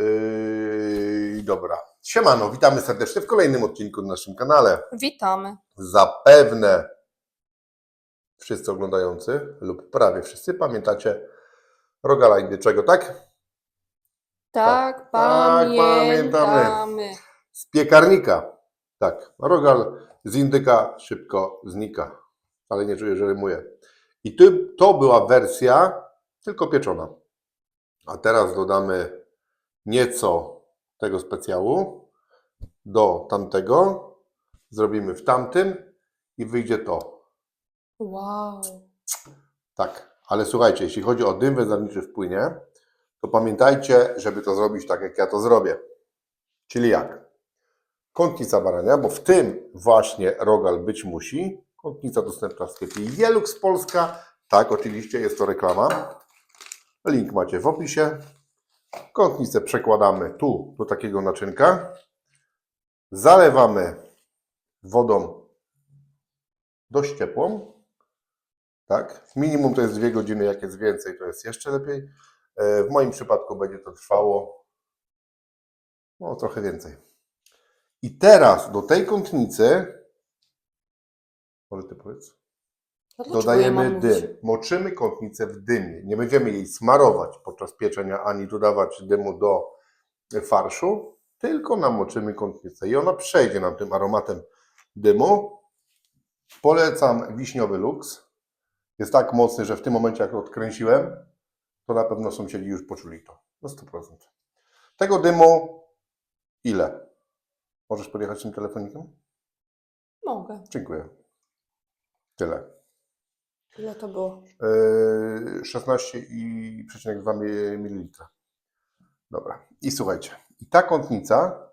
Yy, dobra. Siemano, witamy serdecznie w kolejnym odcinku na naszym kanale. Witamy. Zapewne wszyscy oglądający lub prawie wszyscy pamiętacie Rogala Indyczego, tak? Tak, pamiętamy. pamiętamy. Z piekarnika. Tak, Rogal z indyka szybko znika. Ale nie czuję, że rymuje. I to była wersja tylko pieczona. A teraz dodamy nieco tego specjału do tamtego. Zrobimy w tamtym i wyjdzie to. Wow. Tak, ale słuchajcie, jeśli chodzi o dym wędrowniczy w płynie, to pamiętajcie, żeby to zrobić tak, jak ja to zrobię. Czyli jak? Kątnica barania, bo w tym właśnie rogal być musi. Kątnica dostępna w sklepie Jelux Polska. Tak, oczywiście jest to reklama. Link macie w opisie. Kątnicę przekładamy tu do takiego naczynka. Zalewamy wodą dość ciepłą. Tak? Minimum to jest 2 godziny, jak jest więcej, to jest jeszcze lepiej. E, W moim przypadku będzie to trwało no, trochę więcej. I teraz do tej kątnicy, może ty powiedz, dodajemy mam mówić? dym. Moczymy kątnicę w dymie. Nie będziemy jej smarować podczas pieczenia, ani dodawać dymu do farszu, tylko namoczymy kątnicę i ona przejdzie nam tym aromatem dymu. Polecam wiśniowy luks. Jest tak mocny, że w tym momencie, jak odkręciłem, to na pewno sąsiedzi już poczuli to. Na 100%. Tego dymu ile? Możesz podjechać tym telefonikiem? Mogę. Dziękuję. Tyle. Ile to było? Yy, 16,2 ml. Dobra. I słuchajcie. I ta kątnica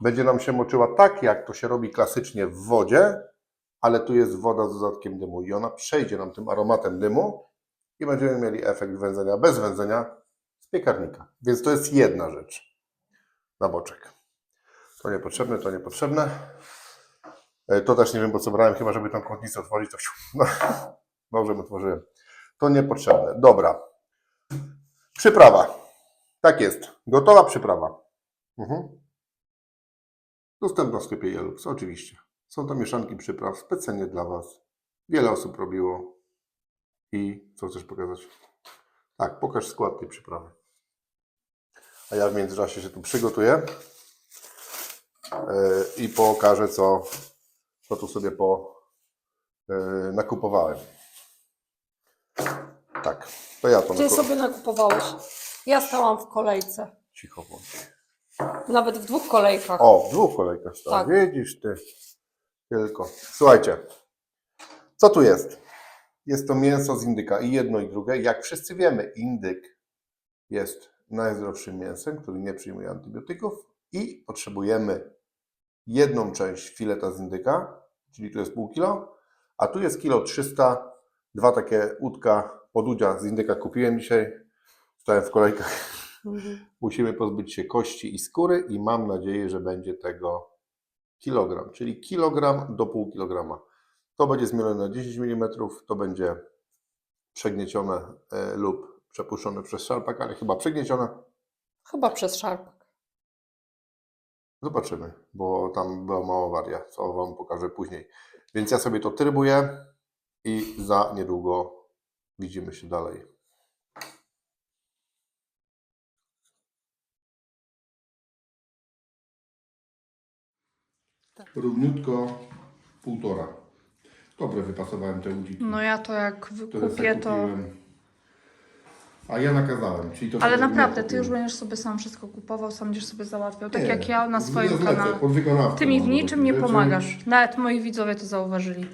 będzie nam się moczyła tak, jak to się robi klasycznie w wodzie, ale tu jest woda z dodatkiem dymu i ona przejdzie nam tym aromatem dymu i będziemy mieli efekt wędzenia bez wędzenia z piekarnika. Więc to jest jedna rzecz na boczek. To niepotrzebne, to niepotrzebne. E, To też nie wiem, po co brałem, chyba żeby tą kątnicę otworzyć, to. No, dobrze otworzyłem. To niepotrzebne. Dobra. Przyprawa. Tak jest. Gotowa przyprawa. Mhm. Dostępna w sklepie Jelux, oczywiście. Są to mieszanki przypraw specjalnie dla Was. Wiele osób robiło. I co chcesz pokazać? Tak, pokaż skład tej przyprawy. A ja w międzyczasie się tu przygotuję yy, i pokażę, co, co tu sobie po, yy, nakupowałem. Tak, to ja to Ty naku- sobie nakupowałeś. Ja stałam w kolejce. Cicho bądź. Nawet w dwóch kolejkach. O, w dwóch kolejkach stała. Tak. Widzisz ty. Tylko. Słuchajcie, co tu jest? Jest to mięso z indyka i jedno i drugie. Jak wszyscy wiemy, indyk jest najzdrowszym mięsem, który nie przyjmuje antybiotyków i potrzebujemy jedną część fileta z indyka, czyli tu jest pół kilo, a tu jest kilo 300, dwa takie łódka podudzia z indyka kupiłem dzisiaj. Stałem w kolejkach Mhm. musimy pozbyć się kości i skóry i mam nadzieję, że będzie tego kilogram, czyli kilogram do pół kilograma. To będzie zmielone na 10 mm, to będzie przegniecione e, lub przepuszczone przez szarpak, ale chyba przegniecione. Chyba przez szarpak. Zobaczymy, bo tam była mała awaria, co Wam pokażę później. Więc ja sobie to trybuję i za niedługo widzimy się dalej. Równiutko półtora. Dobre wypasowałem te ludziki. No ja to jak sobie to... A ja nakazałem, czyli to Ale sobie naprawdę, ty kupiłem. już będziesz sobie sam wszystko kupował, sam będziesz sobie załatwiał. Tak Nie, jak ja na swoim zlecę, kanale. pod wykonawcą Ty mi w mam niczym nie pomagasz. Nawet moi widzowie to zauważyli.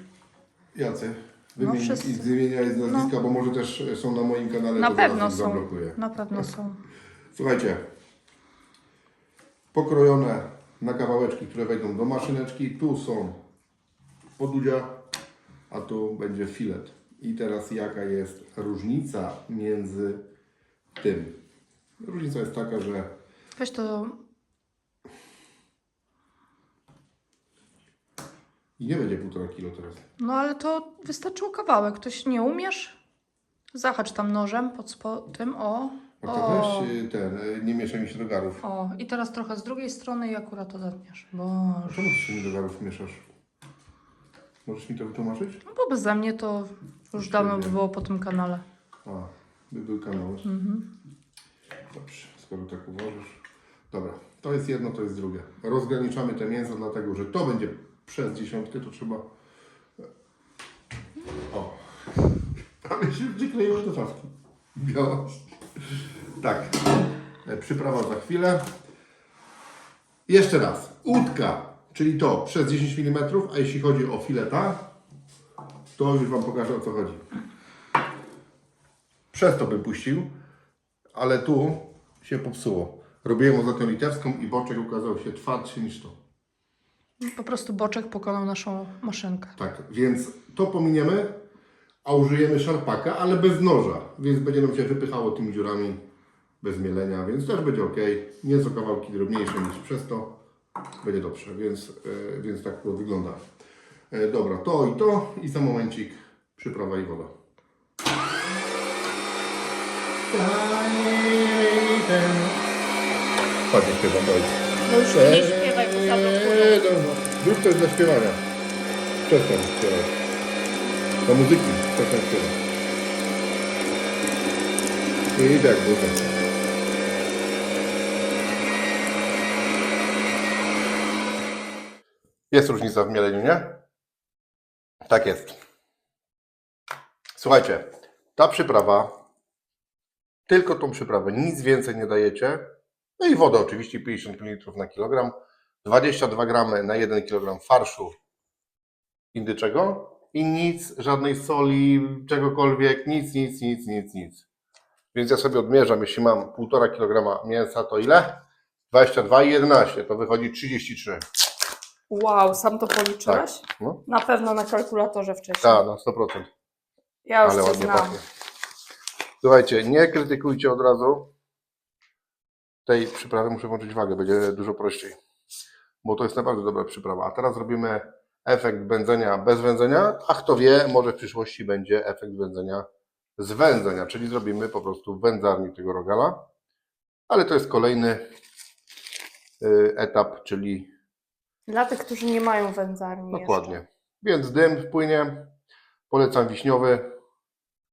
Jacy? No, Wymień wszyscy. i z nazwiska, bo może też są na moim kanale. Na to pewno są. zablokuję. Na pewno są. Słuchajcie, pokrojone na kawałeczki, które wejdą do maszyneczki. Tu są podudzia, a tu będzie filet. I teraz jaka jest różnica między tym? Różnica jest taka, że Weź to... i nie będzie półtora kilo teraz. No ale to wystarczył kawałek. Ktoś nie umiesz? Zahacz tam nożem pod spo... tym, o. A to O. weź y, ten, y, nie mieszaj mi się do garów. O, i teraz trochę z drugiej strony i akurat odetniesz. A Boże. czemu ty się mi do garów mieszasz? Możesz mi to wytłumaczyć? No bo beze mnie to już dawno by było po tym kanale. A, by był kanał. Mhm. Dobrze, skoro tak uważasz. Dobra, to jest jedno, to jest drugie. Rozgraniczamy te mięso, dlatego że to będzie przez dziesiątkę, to trzeba... O, prawie się przykleiło do szafki. Białość. Tak, e, przyprawa za chwilę. Jeszcze raz, łódka, czyli to przez 10 mm, a jeśli chodzi o fileta, to już Wam pokażę o co chodzi. Przez to bym puścił, ale tu się popsuło. Robiłem ostatnio litewską i boczek okazał się twardszy niż to. Po prostu boczek pokonał naszą maszynkę. Tak, więc to pominiemy, a użyjemy szarpaka, ale bez noża, więc będzie nam się wypychało tymi dziurami bez mielenia, więc też będzie ok. Nieco kawałki drobniejsze niż przez to. Będzie dobrze, więc, e, więc tak to wygląda. E, dobra, to i to i za momencik przyprawa i woda. Ładnie śpiewam. No już śpiewaj, bo zablokują. Eee, dobra. Zrób coś dla śpiewania. Przestań śpiewać. Do muzyki przestań śpiewać. I tak, buta. Jest różnica w mieleniu, nie? Tak jest. Słuchajcie, ta przyprawa, tylko tą przyprawę, nic więcej nie dajecie. No i woda oczywiście 50 ml na kilogram. 22 gramy na 1 kg farszu indyczego i nic, żadnej soli, czegokolwiek, nic, nic, nic, nic, nic. Więc ja sobie odmierzam, jeśli mam 1,5 kg mięsa, to ile? 22 i 11, to wychodzi 33. Wow, sam to policzyłeś? No. Na pewno na kalkulatorze wcześniej. Tak, na 100%. Ja już Ale cię ładnie znam. pachnie. Słuchajcie, nie krytykujcie od razu tej przyprawy. Muszę włączyć wagę, będzie dużo prościej. Bo to jest naprawdę dobra przyprawa. A teraz robimy efekt wędzenia bez wędzenia, a kto wie, może w przyszłości będzie efekt wędzenia z wędzenia, czyli zrobimy po prostu w wędzarni tego rogala. Ale to jest kolejny y, etap, czyli Dla tych, którzy nie mają wędzarni Dokładnie. Więc dym wpłynie. Polecam wiśniowy.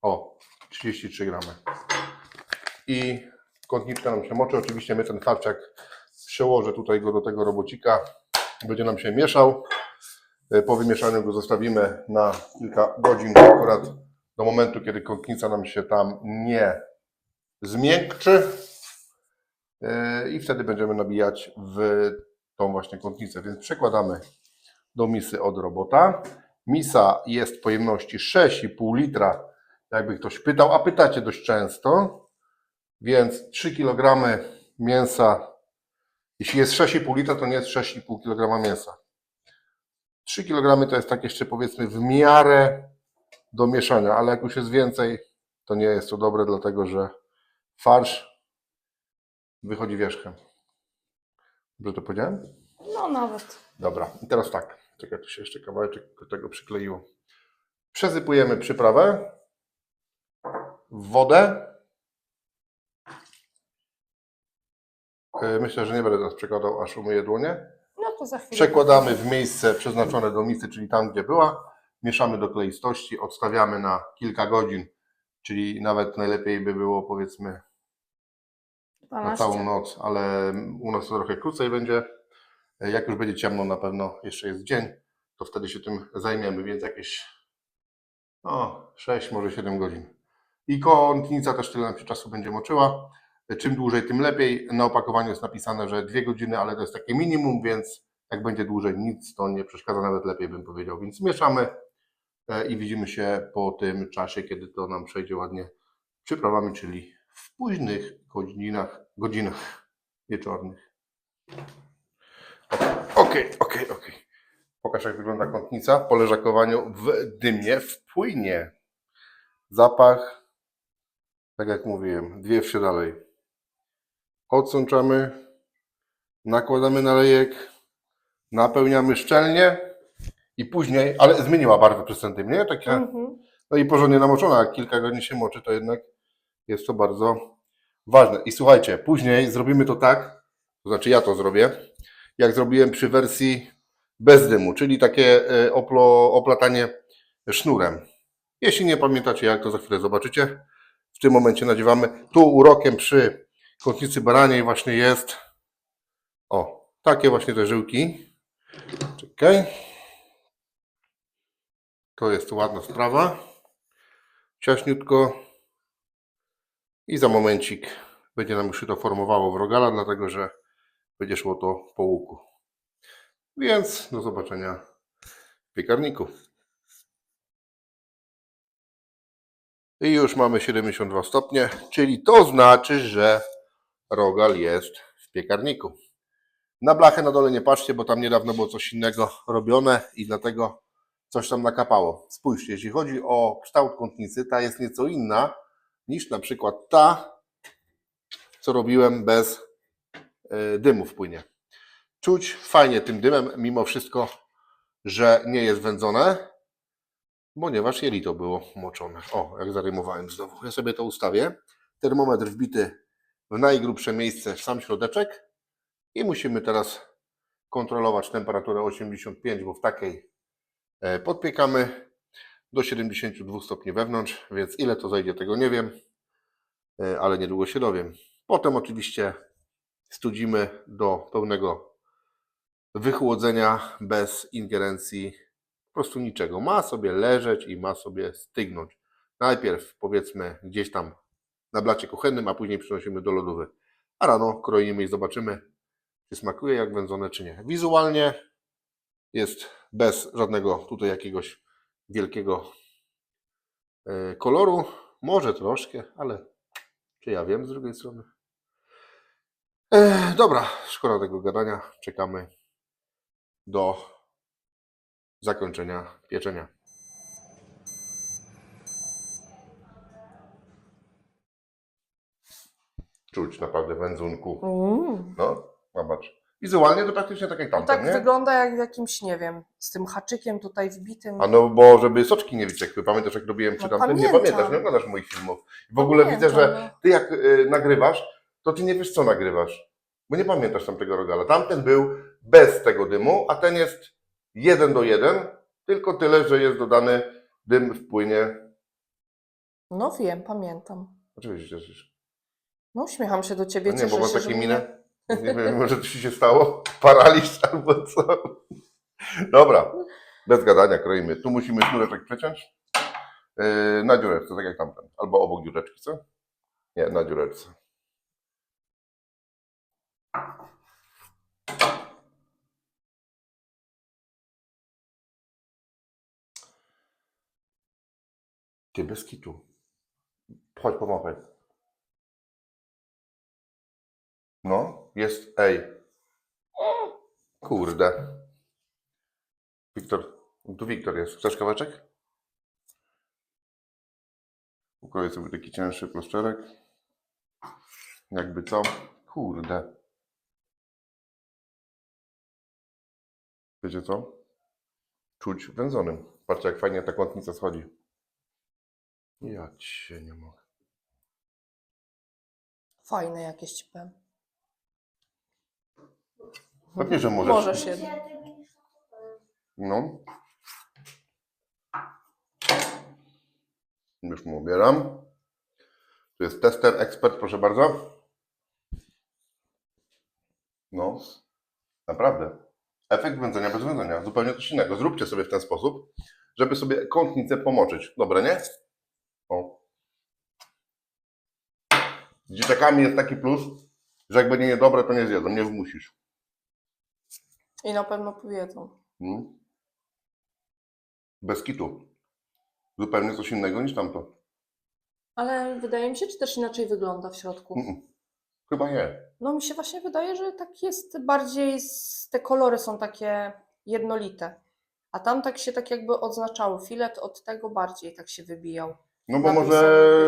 O, 33 gramy. I kątniczka nam się moczy. Oczywiście my ten farciak przełożę tutaj go do tego robocika. Będzie nam się mieszał. E, Po wymieszaniu go zostawimy na kilka godzin, akurat do momentu, kiedy kątnica nam się tam nie zmiękczy. E, I wtedy będziemy nabijać w tą właśnie kątnicę. Więc przekładamy do misy od robota. Misa jest pojemności 6,5 litra, jakby ktoś pytał, a pytacie dość często. Więc 3 kg mięsa, jeśli jest 6,5 litra, to nie jest 6,5 kg mięsa. 3 kg to jest tak jeszcze powiedzmy w miarę do mieszania, ale jak już jest więcej, to nie jest to dobre, dlatego że farsz wychodzi wierzchem. Dobrze to powiedziałem? No nawet. Dobra, i teraz tak. Czekaj, tu się jeszcze kawałeczek tego przykleiło. Przesypujemy przyprawę w wodę. Yy, Myślę, że nie będę teraz przekładał, aż umyję dłonie. No to za chwilę. Przekładamy w miejsce przeznaczone do misy, czyli tam, gdzie była. Mieszamy do kleistości, odstawiamy na kilka godzin, czyli nawet najlepiej by było powiedzmy na 12. całą noc, ale u nas to trochę krócej będzie. Jak już będzie ciemno, na pewno jeszcze jest dzień, to wtedy się tym zajmiemy, więc jakieś no, 6, może 7 godzin. I kątnica też tyle nam się czasu będzie moczyła. Czym dłużej, tym lepiej. Na opakowaniu jest napisane, że 2 godziny, ale to jest takie minimum, więc jak będzie dłużej, nic to nie przeszkadza, nawet lepiej bym powiedział. Więc mieszamy e, i widzimy się po tym czasie, kiedy to nam przejdzie ładnie przyprawami, czyli w późnych godzinach, godzinach wieczornych. Okej, okej, okej. Pokaż jak wygląda kątnica po leżakowaniu w dymie w płynie. Zapach, tak jak mówiłem, dwie wsie dalej. Odsączamy, nakładamy nalejek, napełniamy szczelnie i później, ale zmieniła barwę przez nie? Takie, Mhm. no i porządnie namoczona, jak kilka godzin się moczy, to jednak jest to bardzo Ważne. I słuchajcie, później zrobimy to tak, to znaczy ja to zrobię, jak zrobiłem przy wersji bez dymu, czyli takie e, oplo, oplatanie sznurem. Jeśli nie pamiętacie jak, to za chwilę zobaczycie. W tym momencie nadziewamy. Tu urokiem przy kotnicy baraniej właśnie jest o, takie właśnie te żyłki. Czekaj. To jest ładna sprawa. Ciaśniutko. I za momencik będzie nam już to formowało w rogala, dlatego że będzie szło to po łuku. Więc do zobaczenia w piekarniku. I już mamy 72 stopnie, czyli to znaczy, że rogal jest w piekarniku. Na blachę na dole nie patrzcie, bo tam niedawno było coś innego robione i dlatego coś tam nakapało. Spójrzcie, jeśli chodzi o kształt kątnicy, ta jest nieco inna niż na przykład ta, co robiłem bez y, dymu w płynie. Czuć fajnie tym dymem, mimo wszystko, że nie jest wędzone, ponieważ jelito było moczone. O, jak zarymowałem znowu. Ja sobie to ustawię. Termometr wbity w najgrubsze miejsce w sam środeczek i musimy teraz kontrolować temperaturę 85, bo w takiej e, podpiekamy do 72 stopni wewnątrz, więc ile to zajdzie tego nie wiem, e, ale niedługo się dowiem. Potem oczywiście studzimy do pełnego wychłodzenia bez ingerencji po prostu niczego. Ma sobie leżeć i ma sobie stygnąć. Najpierw powiedzmy gdzieś tam na blacie kuchennym, a później przynosimy do lodówy. A rano kroimy i zobaczymy, czy smakuje jak wędzone, czy nie. Wizualnie jest bez żadnego tutaj jakiegoś wielkiego e, koloru. Może troszkę, ale czy ja wiem z drugiej strony? E, dobra, szkoda tego gadania. Czekamy do zakończenia pieczenia. Czuć naprawdę wędzunku. Mm. No, zobacz. Wizualnie to praktycznie tak jak No tamten, tak nie? wygląda jak w jakimś, nie wiem, z tym haczykiem tutaj wbitym. A no, bo żeby soczki nie wyciekły. Pamiętasz, jak robiłem przy No, tamtym? Nie pamiętam. pamiętasz, nie oglądasz moich filmów. W ogóle widzę, że Pamiętam, ty jak y, nagrywasz, to ty nie wiesz, co nagrywasz. Bo nie pamiętasz tamtego rogala. Tamten był bez tego dymu, a ten jest jeden do jeden, tylko tyle, że jest dodany dym w płynie. No. no wiem, pamiętam. Oczywiście cieszysz. No uśmiecham się do ciebie, nie, bo się, takie minę. Nie wiem, może coś się stało? Paraliż albo co? Dobra, bez gadania kroimy. Tu musimy sznureczek przeciąć. Yy, na dziureczce, tak jak tamten. Albo obok dziureczki, co? Nie, na dziureczce. Ty bez kitu. Chodź pomachaj. No, jest, ej. Kurde. Wiktor, tu Wiktor jest. Chcesz kawałeczek? Ukroję sobie taki cięższy plasterek. Jakby co? Kurde. Wiecie co? Czuć wędzonym. Patrzcie, jak fajnie ta kątnica schodzi. Ja cię nie mogę. fajne jakieś ci powiem. Pewnie, że możesz. Możesz jednak. No. Już mu ubieram. Tu jest tester, ekspert, proszę bardzo. No, naprawdę. Efekt wędzenia bez wędzenia. Zupełnie coś innego. Zróbcie sobie w ten sposób, żeby sobie kątnicę pomoczyć. Dobre, nie? O. Z dzieciakami jest taki plus, że jak będzie niedobre, to nie zjedzą, nie wmusisz. I na pewno powiedzą. Mm. Bez kitu. Zupełnie coś innego niż tamto. Ale wydaje mi się, czy też inaczej wygląda w środku. Mm-mm. Chyba nie. No mi się właśnie wydaje, że tak jest bardziej, z... te kolory są takie jednolite. A tam tak się tak jakby odznaczały. Filet od tego bardziej tak się wybijał. No bo może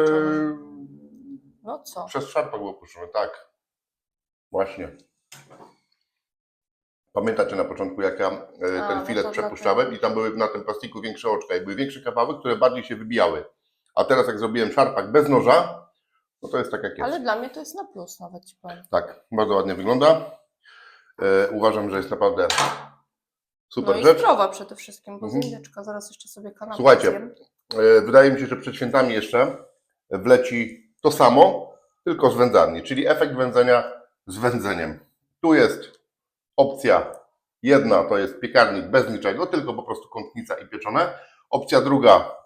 samym No co? przez szarpak było puszczone, tak. Właśnie. Pamiętacie na początku, jak ja e, A, ten no filet to przepuszczałem i tam były na tym plastiku większe oczka i były większe kawały, które bardziej się wybijały. A teraz jak zrobiłem szarpak bez noża, No to jest tak jak jest. Ale dla mnie to jest na plus nawet ci powiem. Tak, bardzo ładnie wygląda. E, uważam, że jest naprawdę super no i rzecz. zdrowa przede wszystkim, bo Mhm. z indyczka zaraz jeszcze sobie kanapę Słuchajcie, zjem. E, Wydaje mi się, że przed świętami jeszcze wleci to samo, tylko z wędzarni, czyli efekt wędzenia z wędzeniem. Tu jest opcja jedna, to jest piekarnik bez niczego, tylko po prostu kątnica i pieczone. Opcja druga,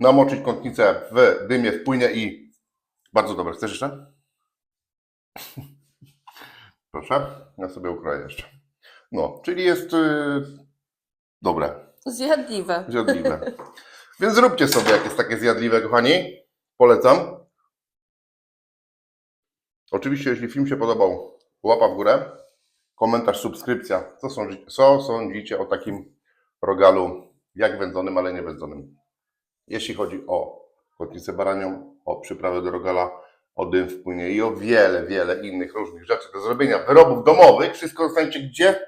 namoczyć kątnicę w dymie, w płynie i bardzo dobre. Chcesz jeszcze? Proszę, ja sobie ukroję jeszcze. No, czyli jest yy, dobre. Zjadliwe. Zjadliwe. Więc zróbcie sobie, jak jest takie zjadliwe, kochani. Polecam. Oczywiście, jeśli film się podobał, łapa w górę, komentarz, subskrypcja. Co, sądzi, co sądzicie o takim rogalu, jak wędzonym, ale nie wędzonym? Jeśli chodzi o kotnicę baranią, o przyprawę do rogala, o dym w płynie i o wiele, wiele innych różnych rzeczy do zrobienia, wyrobów domowych, wszystko dostaniecie gdzie?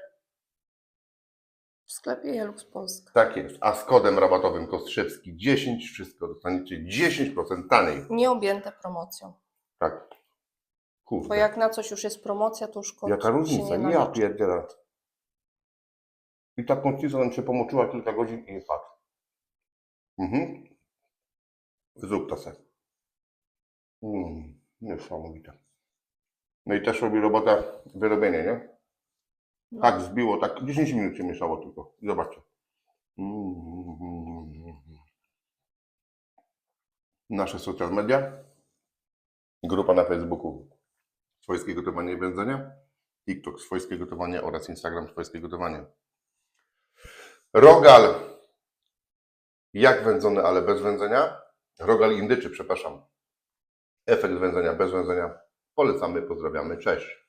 W sklepie Jelux Polska. Tak jest. A z kodem rabatowym Kostrzewski 10 wszystko dostaniecie 10% taniej. Nieobjęte promocją. Tak. Bo Kurde. jak na coś już jest promocja, to już Jaka różnica? nie Ja pierdzielę. I ta kątnica nam się pomoczyła kilka godzin i patrz. Mhm. Zrób to se. Mm, niesamowite. No i też robi robotę wyrobienie, nie? No. Tak zbiło, tak 10 minut się mieszało tylko. Zobaczcie. Mm. Nasze social media. Grupa na Facebooku Swojskie Gotowanie i Wędzenie. TikTok Swojskie Gotowanie oraz Instagram Swojskie Gotowanie. Rogal jak wędzony, ale bez wędzenia. Rogal indyczy, przepraszam. Efekt wędzenia bez wędzenia. Polecamy, pozdrawiamy, cześć.